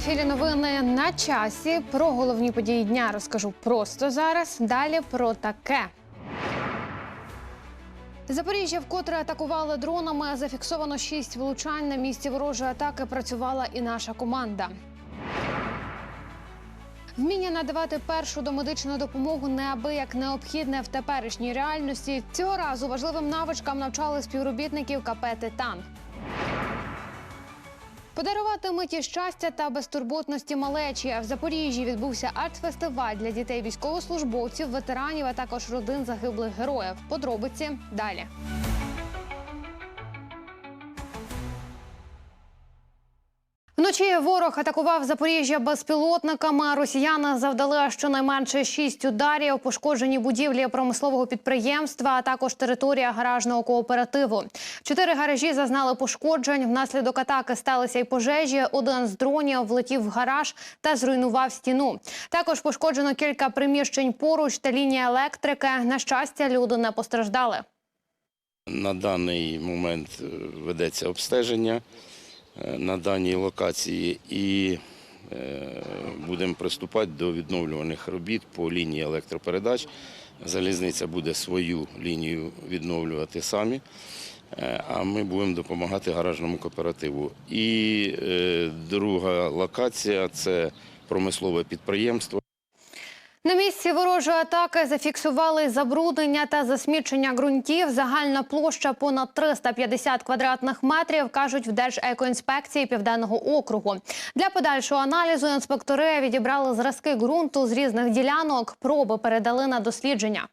ефірі новини на часі. Про головні події дня розкажу просто зараз. Далі про таке. Запоріжжя вкотре атакували дронами. Зафіксовано шість влучань. На місці ворожої атаки працювала і наша команда. Вміння надавати першу домедичну допомогу неабияк необхідне в теперішній реальності. Цього разу важливим навичкам навчали співробітників КП «Титан». Подарувати миті щастя та безтурботності малечі в Запоріжжі відбувся арт-фестиваль для дітей військовослужбовців, ветеранів, а також родин загиблих героїв. Подробиці далі. Вночі ворог атакував Запоріжжя безпілотниками. Росіяни завдали щонайменше шість ударів, пошкоджені будівлі промислового підприємства, а також територія гаражного кооперативу. Чотири гаражі зазнали пошкоджень. Внаслідок атаки сталися й пожежі. Один з дронів влетів в гараж та зруйнував стіну. Також пошкоджено кілька приміщень поруч та лінія електрики. На щастя, люди не постраждали. На даний момент е, ведеться обстеження на даній локації і е, будемо приступати до відновлюваних робіт по лінії електропередач. Залізниця буде свою лінію відновлювати самі, е, а ми будемо допомагати гаражному кооперативу. І е, друга локація це промислове підприємство. Ворожої атаки зафіксували забруднення та засмічення ґрунтів. Загальна площа понад 350 квадратних метрів, кажуть в Держекоінспекції Південного округу. Для подальшого аналізу інспектори відібрали зразки ґрунту з різних ділянок. Проби передали на дослідження.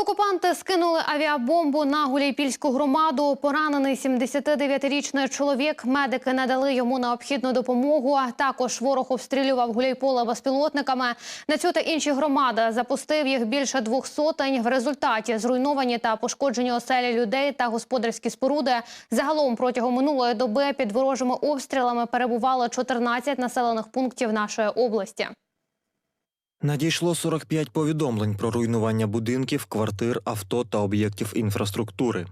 Окупанти скинули авіабомбу на Гуляйпільську громаду. Поранений 79-річний чоловік. Медики надали йому необхідну допомогу. Також ворог обстрілював Гуляйполе безпілотниками. На цю та інші громади запустив їх більше двох сотень. В результаті зруйновані та пошкоджені оселі людей та господарські споруди. Загалом протягом минулої доби під ворожими обстрілами перебувало 14 населених пунктів нашої області. Надійшло 45 повідомлень про руйнування будинків, квартир, авто та об'єктів інфраструктури.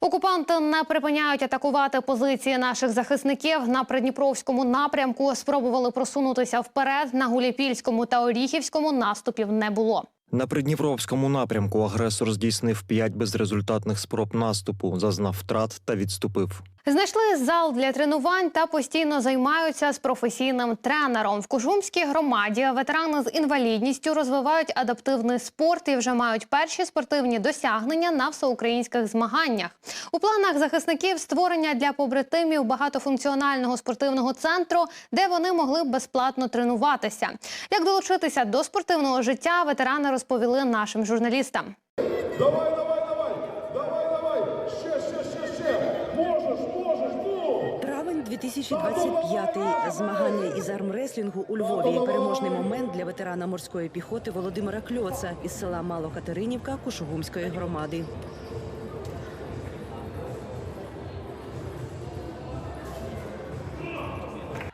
Окупанти не припиняють атакувати позиції наших захисників на придніпровському напрямку. Спробували просунутися вперед. На Гуліпільському та Оріхівському наступів не було. На Придніпровському напрямку агресор здійснив 5 безрезультатних спроб наступу, зазнав втрат та відступив. Знайшли зал для тренувань та постійно займаються з професійним тренером. В Кужумській громаді ветерани з інвалідністю розвивають адаптивний спорт і вже мають перші спортивні досягнення на всеукраїнських змаганнях. У планах захисників створення для побратимів багатофункціонального спортивного центру, де вони могли б безплатно тренуватися. Як долучитися до спортивного життя, ветерани розповіли нашим журналістам. Давай! Давай, давай! Ще, ще, ще, ще! Можеш, можеш, ну! Травень 2025. Змагання із армреслінгу у Львові. Переможний момент для ветерана морської піхоти Володимира Кльоца із села Малокатеринівка Кушугумської громади.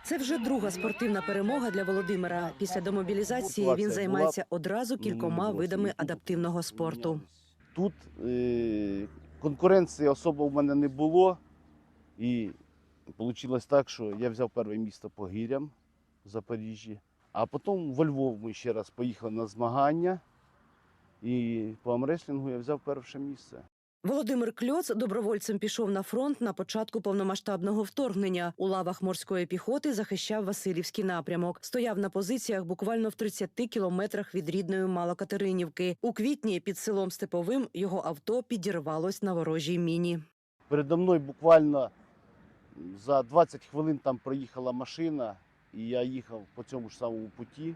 Це вже друга спортивна перемога для Володимира. Після демобілізації він займається одразу кількома видами адаптивного спорту. Тут е, конкуренції особо в мене не було. І вийшло так, що я взяв перше місце по гірям в Запоріжжі, а потім во Львов ми ще раз поїхали на змагання. І по амреслінгу я взяв перше місце. Володимир Кльоц добровольцем пішов на фронт на початку повномасштабного вторгнення. У лавах морської піхоти захищав Васильівський напрямок. Стояв на позиціях буквально в 30 кілометрах від рідної Малокатеринівки. У квітні під селом Степовим його авто підірвалось на ворожій міні. Передо мною буквально за 20 хвилин там проїхала машина, і я їхав по цьому ж самому путі,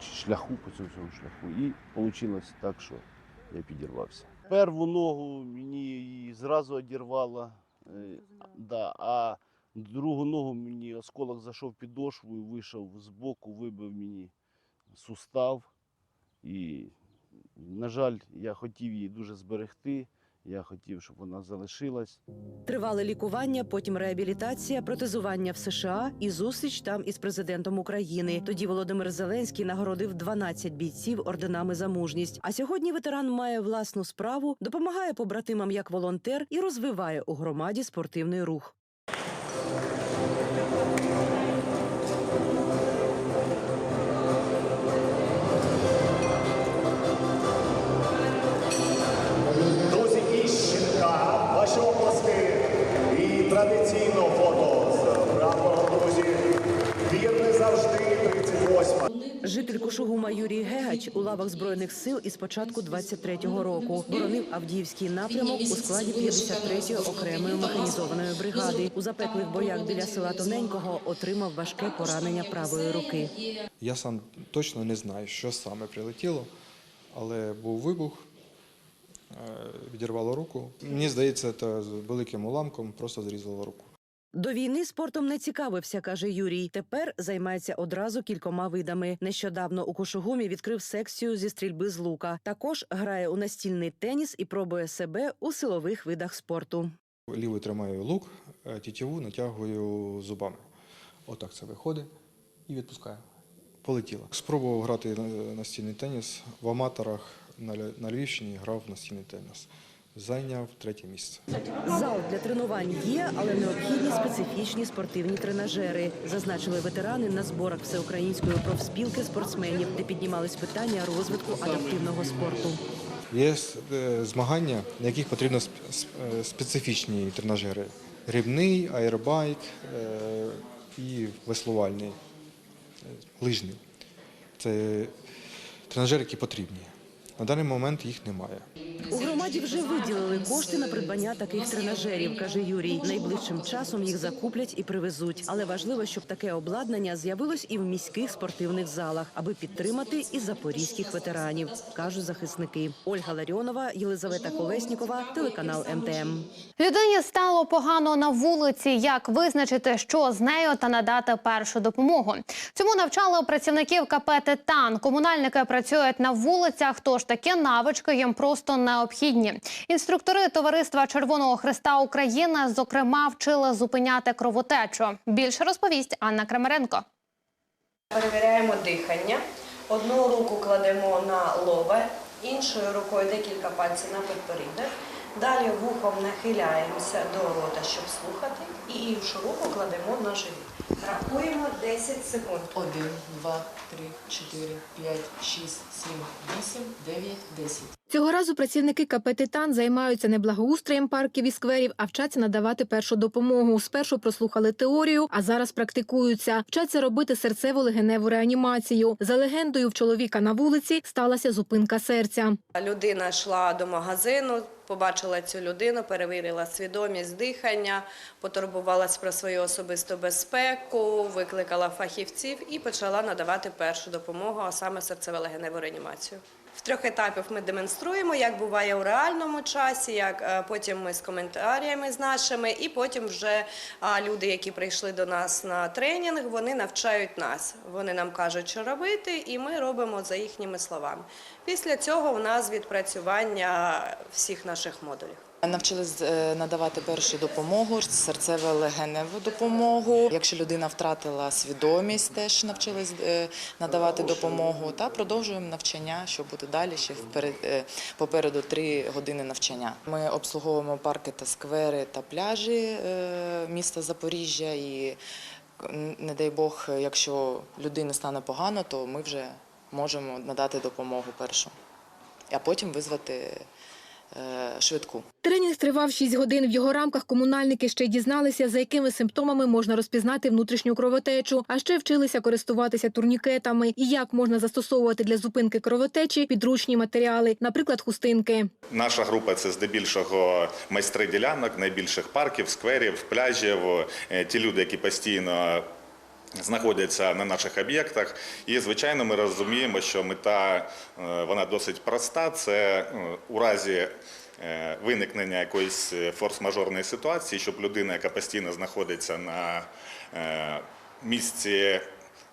шляху по цьому самому шляху. І вийшло так, що я підірвався. Перву ногу мені її зразу одірвало, е, да, а другу ногу мені осколок зайшов під підошву і вийшов з боку, вибив мені сустав. І, на жаль, я хотів її дуже зберегти. Я хотів, щоб вона залишилась. Тривале лікування, потім реабілітація, протезування в США і зустріч там із президентом України. Тоді Володимир Зеленський нагородив 12 бійців орденами за мужність. А сьогодні ветеран має власну справу, допомагає побратимам як волонтер і розвиває у громаді спортивний рух. традиційно фото з прапором, друзі. Він завжди 38. Житель Кошугума Юрій Гегач у лавах збройних сил із початку 23-го року боронив Авдіївський напрямок у складі 53-ї окремої механізованої бригади. У запеклих боях біля села Тоненького отримав важке поранення правої руки. Я сам точно не знаю, що саме прилетіло, але був вибух відірвало руку. Мені здається, це з великим уламком просто зрізало руку. До війни спортом не цікавився, каже Юрій. Тепер займається одразу кількома видами. Нещодавно у Кошугумі відкрив секцію зі стрільби з лука. Також грає у настільний теніс і пробує себе у силових видах спорту. Лівою тримаю лук, е, тітіву натягую зубами. Отак це виходить і відпускаю. Полетіло. Спробував грати на- настільний теніс в аматорах на Ль- Львівщині, грав в настільний теніс. Зайняв третє місце. Зал для тренувань є, але необхідні специфічні спортивні тренажери, зазначили ветерани на зборах всеукраїнської профспілки спортсменів, де піднімались питання розвитку адаптивного спорту. Є е, змагання, на яких потрібно е, специфічні тренажери. Грибний, аеробайк е, і веслувальний, лижний. Це тренажери, які потрібні. На даний момент їх немає. У вже виділили кошти на придбання таких тренажерів, каже Юрій. Найближчим часом їх закуплять і привезуть. Але важливо, щоб таке обладнання з'явилось і в міських спортивних залах, аби підтримати і запорізьких ветеранів, кажуть захисники. Ольга Ларіонова, Єлизавета Колеснікова, телеканал МТМ. Людині стало погано на вулиці. Як визначити, що з нею та надати першу допомогу? Цьому навчали працівників КП «Титан». Комунальники працюють на вулицях, тож такі навички їм просто необхідні. Інструктори товариства Червоного Христа Україна зокрема, вчили зупиняти кровотечу. Більше розповість Анна Крамаренко. Перевіряємо дихання. Одну руку кладемо на лове, іншою рукою декілька пальців на підборідок. Далі вухом нахиляємося до рота, щоб слухати, і іншу руку кладемо на живіт. Рахуємо 10 секунд. 1, 2, 3, 4, 5, 6, 7, 8, 9, 10. Цього разу працівники КП «Титан» займаються не благоустроєм парків і скверів, а вчаться надавати першу допомогу. Спершу прослухали теорію, а зараз практикуються. Вчаться робити серцево-легеневу реанімацію. За легендою, в чоловіка на вулиці сталася зупинка серця. Людина йшла до магазину, побачила цю людину, перевірила свідомість дихання, потурбувалась про свою особисту безпеку, викликала фахівців і почала надавати першу допомогу, а саме серцево-легеневу реанімацію. В трьох етапах ми демонструємо, як буває у реальному часі, як е, потім ми з коментарями з нашими, і потім вже люди, які прийшли до нас на тренінг, вони навчають нас. Вони нам кажуть, що робити, і ми робимо за їхніми словами. Після цього у нас відпрацювання всіх наших модулів. Навчились е, надавати першу допомогу, серцево-легеневу допомогу. Якщо людина втратила свідомість, теж навчились е, надавати допомогу. Та продовжуємо навчання, що буде далі. Ще е, попереду три години навчання. Ми обслуговуємо парки та сквери та пляжі міста Запоріжжя. І не дай Бог, якщо людині стане погано, то ми вже можемо надати допомогу першу, а потім визвати швидку. Тренінг тривав 6 годин. В його рамках комунальники ще й дізналися, за якими симптомами можна розпізнати внутрішню кровотечу, а ще вчилися користуватися турнікетами і як можна застосовувати для зупинки кровотечі підручні матеріали, наприклад, хустинки. Наша група це здебільшого майстри ділянок, найбільших парків, скверів, пляжів, е, ті люди, які постійно. Знаходяться на наших об'єктах, і звичайно, ми розуміємо, що мета е, вона досить проста. Це е, у разі е, виникнення якоїсь форс-мажорної ситуації, щоб людина, яка постійно знаходиться на місці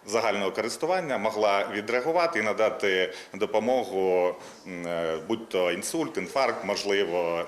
загального користування, могла відреагувати і надати допомогу, будь-то інсульт, інфаркт, можливо,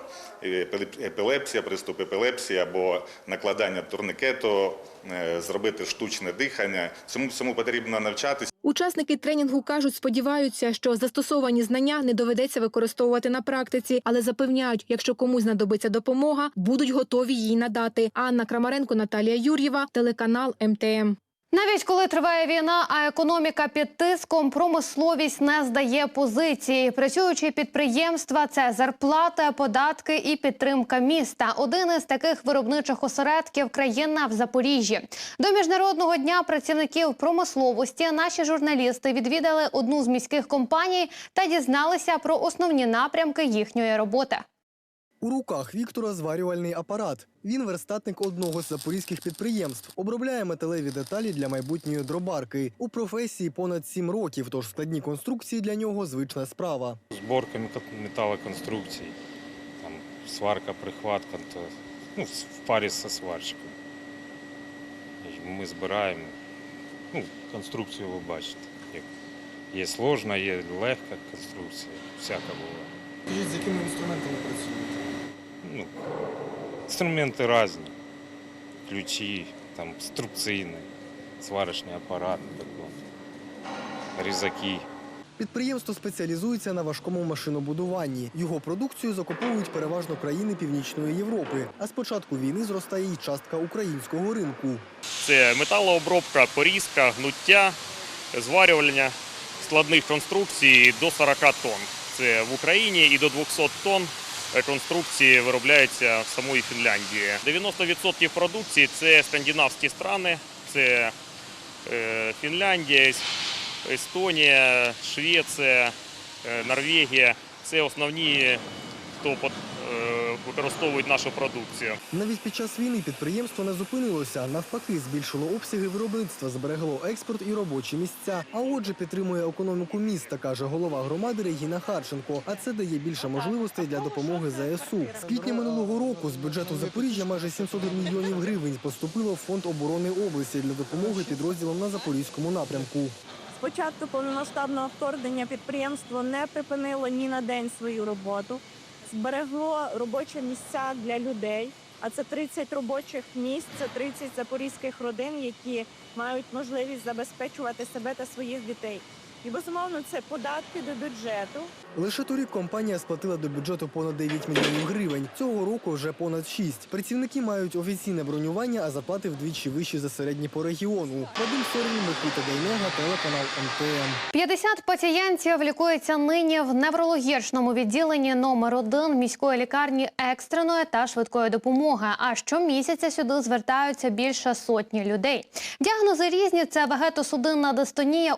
епілепсія, приступ епілепсії або накладання турникету, е, зробити штучне дихання. Цьому всьому потрібно навчатися. Учасники тренінгу кажуть, сподіваються, що застосовані знання не доведеться використовувати на практиці, але запевняють, якщо комусь знадобиться допомога, будуть готові її надати. Анна Крамаренко, Наталія Юр'єва, телеканал МТМ. Навіть коли триває війна, а економіка під тиском, промисловість не здає позиції. Працюючі підприємства це зарплати, податки і підтримка міста. Один із таких виробничих осередків країна в Запоріжжі. До міжнародного дня працівників промисловості наші журналісти відвідали одну з міських компаній та дізналися про основні напрямки їхньої роботи. У руках Віктора зварювальний апарат. Він верстатник одного з запорізьких підприємств. Обробляє металеві деталі для майбутньої дробарки. У професії понад сім років, тож складні конструкції для нього звична справа. Зборка металоконструкцій, там сварка, прихватка, то, ну, в парі зі сварщиком. Ми збираємо. Ну, конструкцію ви бачите. Є сложна, є легка конструкція, всяка буває. З якими інструментами працюєте? Ну, інструменти різні. Ключі, там, струбцини, сварочний апарат, так різаки. Підприємство спеціалізується на важкому машинобудуванні. Його продукцію закуповують переважно країни Північної Європи. А з початку війни зростає і частка українського ринку. Це металообробка, порізка, гнуття, зварювання складних конструкцій до 40 тонн. Це в Україні і до 200 тонн конструкції виробляються в самої Фінляндії. 90% продукції це скандинавські страни, це е, Фінляндія, Естонія, Швеція, е, Норвегія. Це основні, хто е, використовують нашу продукцію. Навіть під час війни підприємство не зупинилося. Навпаки, збільшило обсяги виробництва, зберегло експорт і робочі місця. А отже, підтримує економіку міста, каже голова громади Регіна Харченко. А це дає більше можливостей для допомоги ЗСУ. З квітня минулого року з бюджету Запоріжжя майже 700 мільйонів гривень поступило в фонд оборони області для допомоги підрозділам на запорізькому напрямку. З початку повномасштабного вторгнення підприємство не припинило ні на день свою роботу, зберегло робочі місця для людей. А це 30 робочих місць, це 30 запорізьких родин, які мають можливість забезпечувати себе та своїх дітей. І безумовно це податки до бюджету. Лише торік компанія сплатила до бюджету понад 9 мільйонів гривень. Цього року вже понад 6. Працівники мають офіційне бронювання, а заплати вдвічі вищі за середні по регіону. Вадим Сорін, Микита Дейнега, телеканал МТМ. 50 пацієнтів лікуються нині в неврологічному відділенні номер 1 міської лікарні екстреної та швидкої допомоги. А щомісяця сюди звертаються більше сотні людей. Діагнози різні: це вегетосудинна дистонія,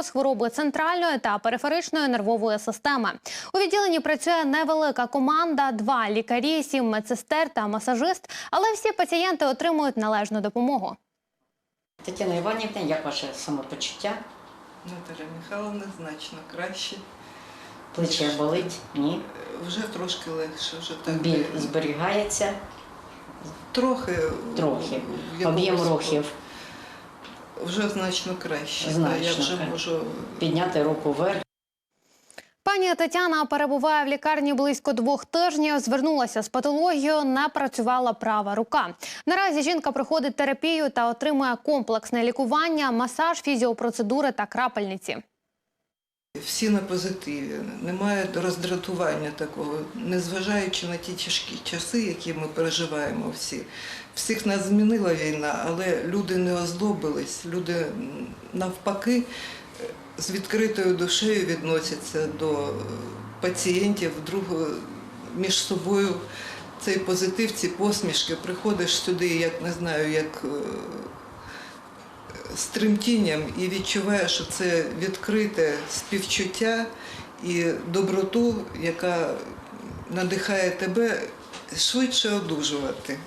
остеохондроз, хвороби центральної та периферичної нервової системи. У відділенні працює невелика команда: два лікарі, сім медсестер та масажист. Але всі пацієнти отримують належну допомогу. Тетяна Іванівна, як ваше самопочуття? Наталя Михайловна значно краще. Плече болить? Ні. Вже трошки легше, вже так. Біль зберігається Трохи. трохи. Об'єм рухів Вже значно краще. Значно Я вже можу підняти руку вверх. Пані Тетяна перебуває в лікарні близько двох тижнів. Звернулася з патологією, не працювала права рука. Наразі жінка проходить терапію та отримує комплексне лікування, масаж, фізіопроцедури та крапельниці. всі на позитиві. Немає роздратування такого, незважаючи на ті тяжкі часи, які ми переживаємо всі. Всіх нас змінила війна, але люди не озлобились, люди навпаки е, з відкритою душею відносяться до е, пацієнтів, друг між собою. Цей позитив, ці посмішки, приходиш сюди, як не знаю, як е, з тремтінням і відчуваєш, що це відкрите співчуття і доброту, яка надихає тебе швидше одужувати.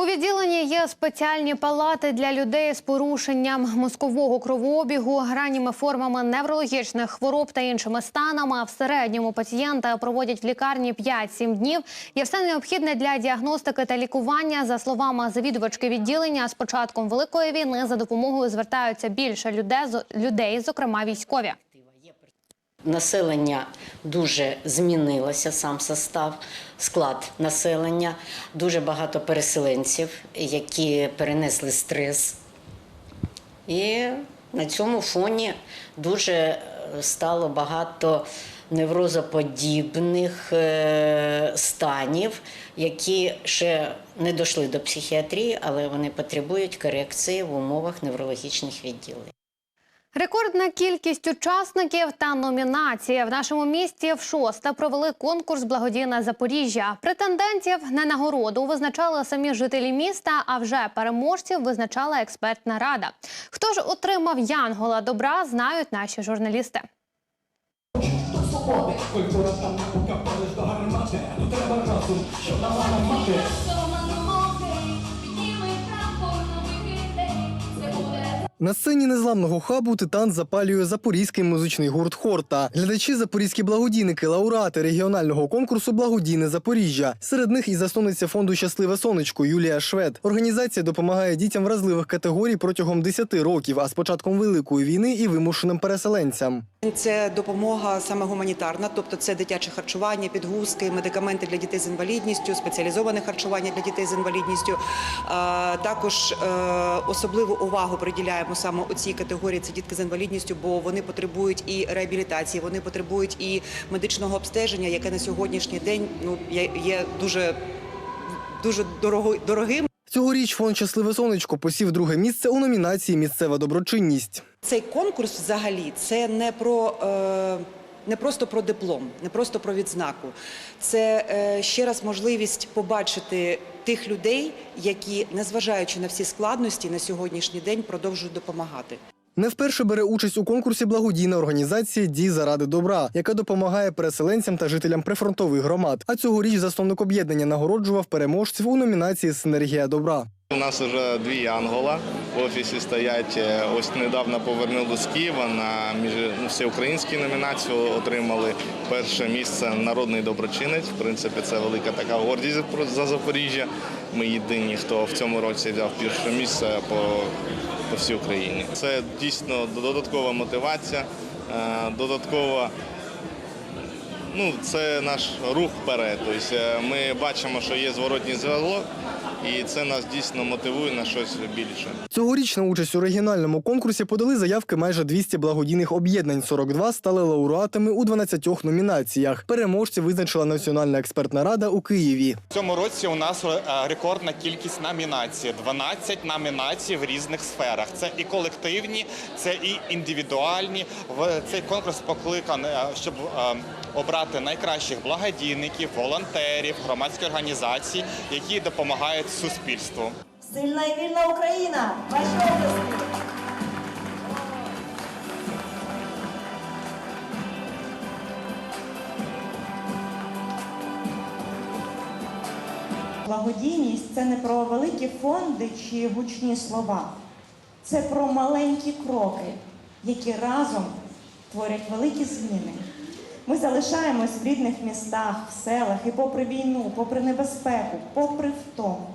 У відділенні є спеціальні палати для людей з порушенням мозкового кровообігу, ранніми формами неврологічних хвороб та іншими станами. В середньому пацієнта проводять в лікарні 5-7 днів. Є все необхідне для діагностики та лікування. За словами завідувачки відділення, з початком великої війни за допомогою звертаються більше людей, людей, зокрема військові. Населення дуже змінилося, сам состав, склад населення, дуже багато переселенців, які перенесли стрес. І на цьому фоні дуже е, стало багато неврозоподібних е, станів, які ще не дійшли до психіатрії, але вони потребують корекції в умовах неврологічних відділень. Рекордна кількість учасників та номінацій в нашому місті в шосте провели конкурс Благодійне Запоріжжя. Претендентів на нагороду визначали самі жителі міста. А вже переможців визначала експертна рада. Хто ж отримав Янгола добра, знають наші журналісти. На сцені незламного хабу Титан запалює запорізький музичний гурт Хорта. Глядачі запорізькі благодійники, лауреати регіонального конкурсу Благодійне Запоріжжя. Серед них і засновниця фонду Щасливе сонечко Юлія Швед. Організація допомагає дітям вразливих категорій протягом 10 років, а з початком великої війни і вимушеним переселенцям. Це допомога саме гуманітарна, тобто це дитяче харчування, підгузки, медикаменти для дітей з інвалідністю, спеціалізоване харчування для дітей з інвалідністю. Також е, особливу увагу приділяємо саме у цій категорії. Це дітки з інвалідністю, бо вони потребують і реабілітації, вони потребують і медичного обстеження, яке на сьогоднішній день ну є, дуже дуже дорогим. Цьогоріч фонд Щасливе сонечко посів друге місце у номінації Місцева доброчинність. Цей конкурс взагалі це не про. Е... Не просто про диплом, не просто про відзнаку. Це е, ще раз можливість побачити тих людей, які, незважаючи на всі складності, на сьогоднішній день продовжують допомагати. Не вперше бере участь у конкурсі благодійна організація Дій заради добра, яка допомагає переселенцям та жителям прифронтових громад. А цьогоріч засновник об'єднання нагороджував переможців у номінації Синергія добра. У нас вже дві Ангола в офісі стоять. Е, Ось недавно повернули з Києва на ну, всеукраїнську. Отримали перше місце народний доброчинець. В принципі, це велика така гордість за Запоріжжя. Ми єдині, хто в цьому році взяв перше місце по, по всій Україні. Це дійсно додаткова мотивація, е, додаткова. Ну, це наш рух вперед. Тобто е, ми бачимо, що є зворотній зв'язок, і це нас дійсно мотивує на щось більше. Цьогоріч на участь у регіональному конкурсі подали заявки майже 200 благодійних об'єднань. 42 стали лауреатами у 12 номінаціях. Переможці визначила Національна експертна рада у Києві. В цьому році у нас е, рекордна кількість номінацій 12 номінацій в різних сферах. Це і колективні, це і індивідуальні. В цей конкурс покликаний, е, щоб е, обрати найкращих благодійників, волонтерів, громадські організації, які допомагають суспільству. Сильна і вільна Україна! Ваші обласки! Благодійність це не про великі фонди чи гучні слова. Це про маленькі кроки, які разом творять великі зміни. Ми залишаємось в рідних містах, в селах і попри війну, попри небезпеку, попри втому.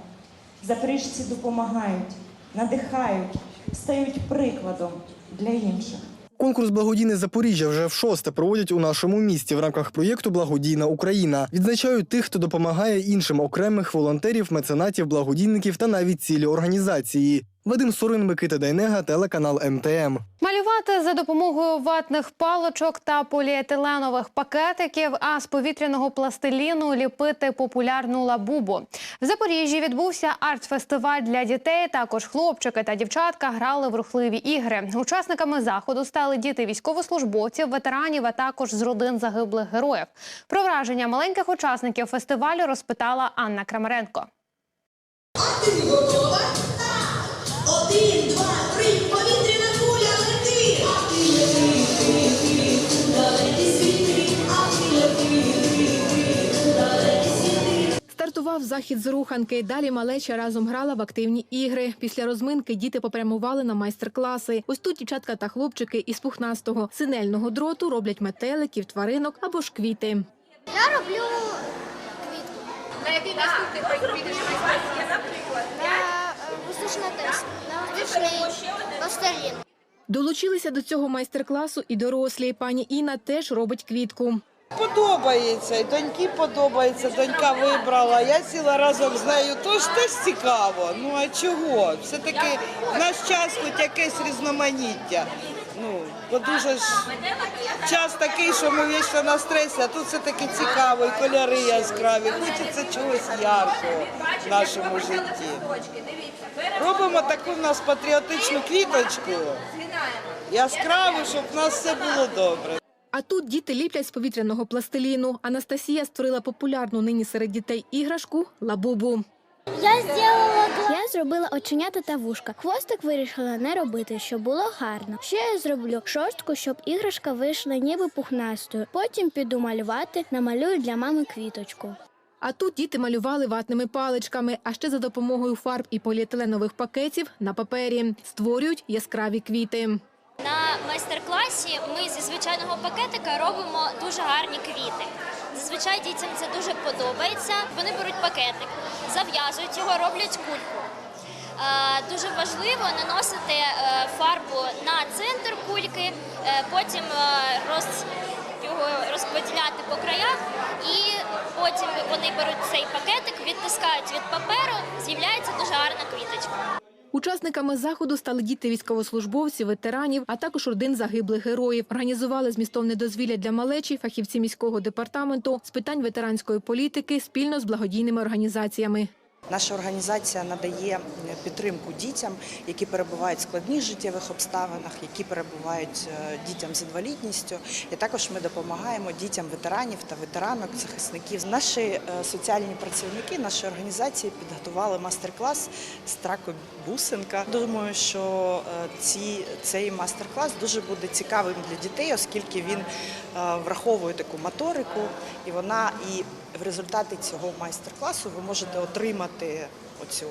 Запоріжці допомагають, надихають, стають прикладом для інших. Конкурс Благодійне Запоріжжя вже в шосте проводять у нашому місті в рамках проєкту Благодійна Україна. Відзначають тих, хто допомагає іншим окремих волонтерів, меценатів, благодійників та навіть цілі організації. Вадим Сурин, Микита Дайнега, телеканал МТМ. Малювати за допомогою ватних паличок та поліетиленових пакетиків, а з повітряного пластиліну ліпити популярну лабубу. В Запоріжжі відбувся арт-фестиваль для дітей. Також хлопчики та дівчатка грали в рухливі ігри. Учасниками заходу стали діти військовослужбовців, ветеранів, а також з родин загиблих героїв. Про враження маленьких учасників фестивалю розпитала Анна Крамаренко. Один, два, три, повітряна куля лети! А ти лети, лети, лети, світи, а ти лети, лети, лети, світи. Стартував захід з руханки. Далі малеча разом грала в активні ігри. Після розминки діти попрямували на майстер-класи. Ось тут дівчатка та хлопчики із пухнастого синельного дроту роблять метеликів, тваринок або ж квіти. Я роблю квітку. На який наступний підеш наприклад? На е, воздушний пластилін. Долучилися до цього майстер-класу і дорослі. Пані Інна теж робить квітку. Подобається, і доньки подобається, донька вибрала. Я сіла разом з нею, тож теж цікаво. Ну а чого? Все-таки в наш час хоч якесь різноманіття. Ну, бо дуже ж час такий, що ми вічно на стресі, а тут все таки цікаво, і кольори яскраві. Хочеться чогось яркого в нашому житті. Робимо таку в нас патріотичну квіточку, яскраву, щоб в нас все було добре. А тут діти ліплять з повітряного пластиліну. Анастасія створила популярну нині серед дітей іграшку лабубу. Я зробила я зробила оченята та вушка. Хвостик вирішила не робити, щоб було гарно. Ще я зроблю шорстку, щоб іграшка вийшла ніби пухнастою. Потім піду малювати, намалюю для мами квіточку. А тут діти малювали ватними паличками, а ще за допомогою фарб і поліетиленових пакетів на папері створюють яскраві квіти. На майстер-класі ми зі звичайного пакетика робимо дуже гарні квіти. Зазвичай дітям це дуже подобається. Вони беруть пакетик, зав'язують його, роблять кульку. Е, Дуже важливо наносити е, фарбу на центр кульки, е, потім його розподіляти по краях, і потім вони беруть цей пакетик, відтискають від паперу, з'являється дуже гарна квіточка. Учасниками заходу стали діти військовослужбовців, ветеранів, а також родин загиблих героїв. Організували змістовне дозвілля для малечі, фахівці міського департаменту з питань ветеранської політики спільно з благодійними організаціями. Наша організація надає підтримку дітям, які перебувають в складних життєвих обставинах, які перебувають е, дітям з інвалідністю. І також ми допомагаємо дітям ветеранів та ветеранок, захисників. Наші е, соціальні працівники нашої організації підготували мастер-клас з бусинка. Думаю, що е, ці, цей мастер-клас дуже буде цікавим для дітей, оскільки він е, враховує таку моторику, і вона і в результаті цього майстер-класу ви можете отримати оцю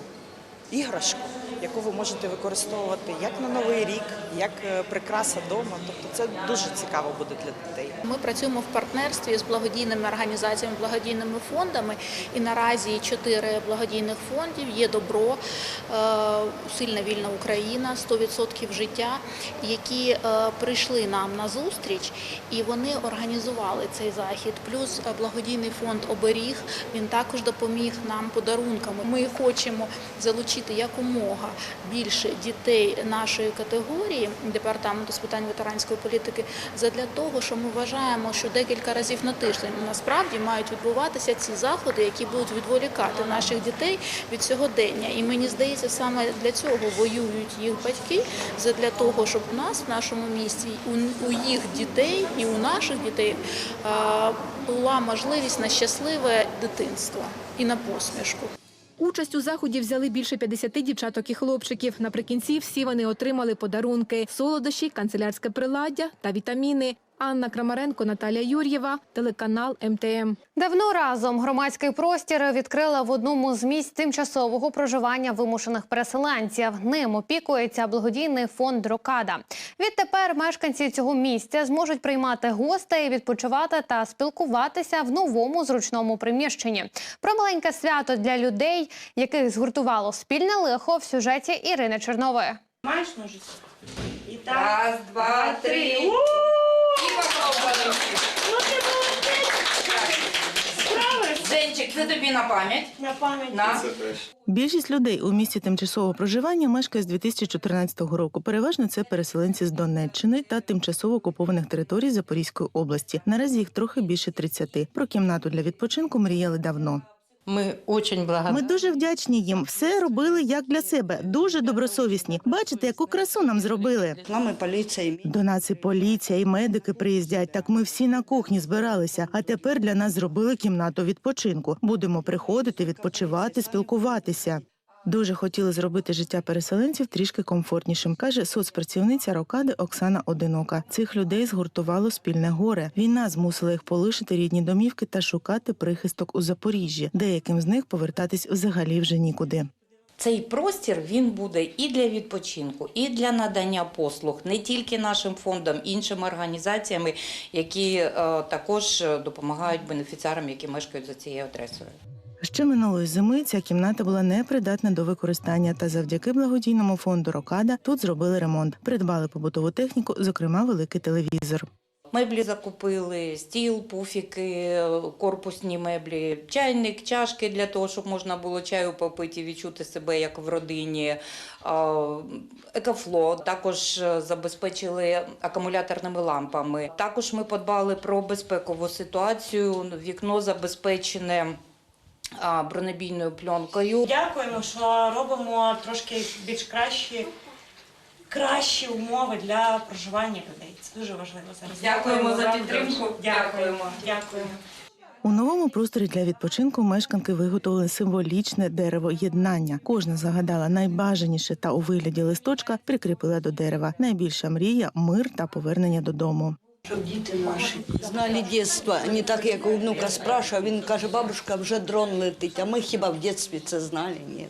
іграшку, яку ви можете використовувати як на новий рік, як е, прикраса вдома. Тобто це дуже цікаво буде для дітей. Ми працюємо в партнерстві з благодійними організаціями, благодійними фондами. І наразі чотири благодійних фондів є добро, е, сильна вільна Україна, 100% життя, які е, прийшли нам на зустріч, і вони організували цей захід. Плюс благодійний фонд Оберіг він також допоміг нам подарунками. Ми хочемо залучити якомога більше дітей нашої категорії департаменту з питань ветеранської політики задля того, що ми вважаємо, що декілька разів на тиждень насправді мають відбуватися ці заходи, які будуть відволікати наших дітей від сьогодення. І мені здається, саме для цього воюють їх батьки, задля того, щоб у нас в нашому місті у, у їх дітей і у наших дітей була можливість на щасливе дитинство і на посмішку. Участь у заході взяли більше 50 дівчаток і хлопчиків. Наприкінці всі вони отримали подарунки: солодощі, канцелярське приладдя та вітаміни. Анна Крамаренко, Наталія Юр'єва, телеканал МТМ. Давно разом громадський простір відкрила в одному з місць тимчасового проживання вимушених переселенців. Ним опікується благодійний фонд Рокада. Відтепер мешканці цього місця зможуть приймати гостей, відпочивати та спілкуватися в новому зручному приміщенні. Про маленьке свято для людей, яких згуртувало спільне лихо в сюжеті Ірини Чернової. Маєш ножиці? І так. Раз, два, три. І попробували. Ну ти молодець. Денчик, це тобі на пам'ять. На пам'ять. На. Більшість людей у місті тимчасового проживання мешкає з 2014 року. Переважно це переселенці з Донеччини та тимчасово окупованих територій Запорізької області. Наразі їх трохи більше 30. Про кімнату для відпочинку мріяли давно. Ми очень благодарні. Ми дуже вдячні їм. Все робили як для себе. Дуже добросовісні. Бачите, яку красу нам зробили. Нами поліція. До нас і поліція, і медики приїздять. Так ми всі на кухні збиралися. А тепер для нас зробили кімнату відпочинку. Будемо приходити, відпочивати, спілкуватися. Дуже хотіли зробити життя переселенців трішки комфортнішим, каже соцпрацівниця Рокади Оксана Одинока. Цих людей згуртувало спільне горе. Війна змусила їх полишити рідні домівки та шукати прихисток у Запоріжжі. Деяким з них повертатись взагалі вже нікуди. Цей простір він буде і для відпочинку, і для надання послуг не тільки нашим фондам, іншими організаціями, які е, також допомагають бенефіціарам, які мешкають за цією адресою. Ще минулої зими ця кімната була непридатна до використання, та завдяки благодійному фонду Рокада тут зробили ремонт, придбали побутову техніку, зокрема великий телевізор. Меблі закупили, стіл, пуфіки, корпусні меблі, чайник, чашки для того, щоб можна було чаю попити і відчути себе як в родині. Екофло також е, забезпечили акумуляторними лампами. Також ми подбали про безпекову ситуацію. Вікно забезпечене бронебійною пленкою. Дякуємо, що робимо трошки більш кращі, кращі умови для проживання людей. Це дуже важливо зараз. Дякуємо за підтримку. Дякуємо. Дякуємо. У новому просторі для відпочинку мешканки виготовили символічне дерево єднання. Кожна загадала найбажаніше та у вигляді листочка прикріпила до дерева. Найбільша мрія мир та повернення додому. Щоб діти наші знали дитинство, не так, як у внука спрашивав, він каже, бабушка, вже дрон летить, а ми хіба в дитинстві це знали? Ні.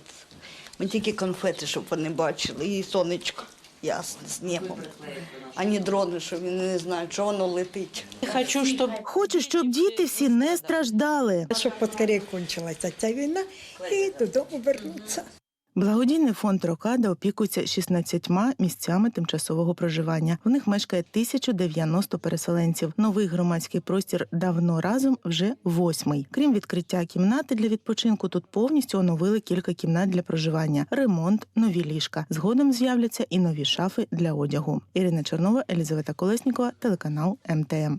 Ми тільки конфети, щоб вони бачили, і сонечко ясне з небом. А не дрони, що вони не знають, що воно летить. Хочу, щоб Хочу, щоб діти всі не страждали. щоб поскорее кончилася ця війна і додому вернуться. Благодійний фонд Рокада опікується 16 місцями тимчасового проживання. В них мешкає 1090 переселенців. Новий громадський простір давно разом вже восьмий. Крім відкриття кімнати для відпочинку, тут повністю оновили кілька кімнат для проживання, ремонт, нові ліжка. Згодом з'являться і нові шафи для одягу. Ірина Чернова, Елізавета Колеснікова, телеканал МТМ.